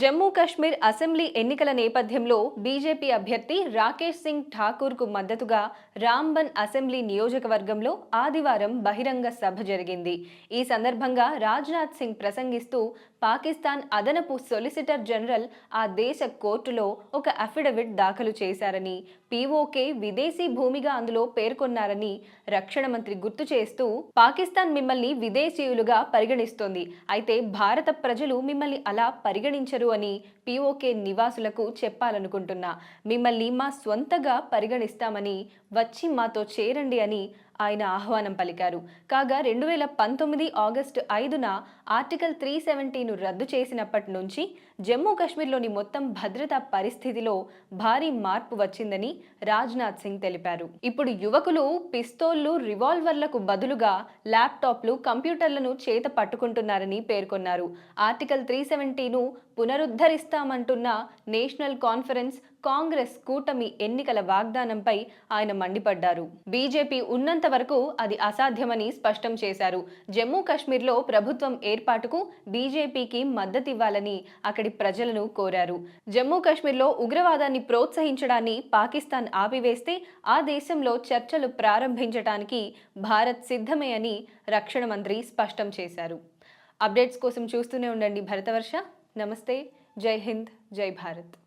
Jammu Kashmir assembly ఎన్నికల నేపథ్యంలో BJP అభ్యర్థి రాకేష్ సింగ్ ఠాకూర్కు మద్దతుగా రాంబన్ అసెంబ్లీ నియోజకవర్గంలో ఆదివారం బహిరంగ సభ జరిగింది. ఈ సందర్భంగా రాజ్నాథ్ సింగ్ ప్రసంగిస్తూ పాకిస్తాన్ అదనపు సొలిసిటర్ జనరల్ ఆ దేశ కోర్టులో ఒక అఫిడవిట్ దాఖలు చేశారని పీఓకే విదేశీ భూమిగా అందులో పేర్కొన్నారని రక్షణ మంత్రి గుర్తు చేస్తూ పాకిస్తాన్ మిమ్మల్ని విదేశీయులుగా పరిగణిస్తోంది. అయితే భారత ప్రజలు మిమ్మల్ని అలా పరిగణించరు అని పీఓకే నివాసులకు చెప్పాలనుకుంటున్నా. మిమ్మల్ని మా స్వంతగా పరిగణిస్తామని వచ్చి మాతో చేరండి అని ఆయన ఆహ్వానం పలికారు. కాగా రెండు వేల పంతొమ్మిది ఆగస్టు ఐదున ఆర్టికల్ త్రీ సెవెంటీను రద్దు చేసినప్పటి నుంచి జమ్మూ కాశ్మీర్లోని మొత్తం భద్రతా పరిస్థితిలో భారీ మార్పు వచ్చిందని రాజ్నాథ్ సింగ్ తెలిపారు. ఇప్పుడు యువకులు పిస్తోళ్ళు రివాల్వర్లకు బదులుగా ల్యాప్టాప్లు కంప్యూటర్లను చేత పట్టుకుంటున్నారని పేర్కొన్నారు. ఆర్టికల్ త్రీ సెవెంటీను పునరుద్ధరిస్తామంటున్న నేషనల్ కాన్ఫరెన్స్ కాంగ్రెస్ కూటమి ఎన్నికల వాగ్దానంపై ఆయన మండిపడ్డారు. బీజేపీ ఉన్నంత వరకు అది అసాధ్యమని స్పష్టం చేశారు. జమ్మూ కాశ్మీర్లో ప్రభుత్వం ఏర్పాటుకు బీజేపీకి మద్దతివ్వాలని అక్కడి ప్రజలను కోరారు. జమ్మూ కాశ్మీర్లో ఉగ్రవాదాన్ని ప్రోత్సహించడాన్ని పాకిస్తాన్ ఆపివేస్తే ఆ దేశంలో చర్చలు ప్రారంభించడానికి భారత్ సిద్ధమే అని రక్షణ మంత్రి స్పష్టం చేశారు. అప్డేట్స్ కోసం చూస్తూనే ఉండండి భరతవర్ష. నమస్తే. జై హింద్. జై భారత్.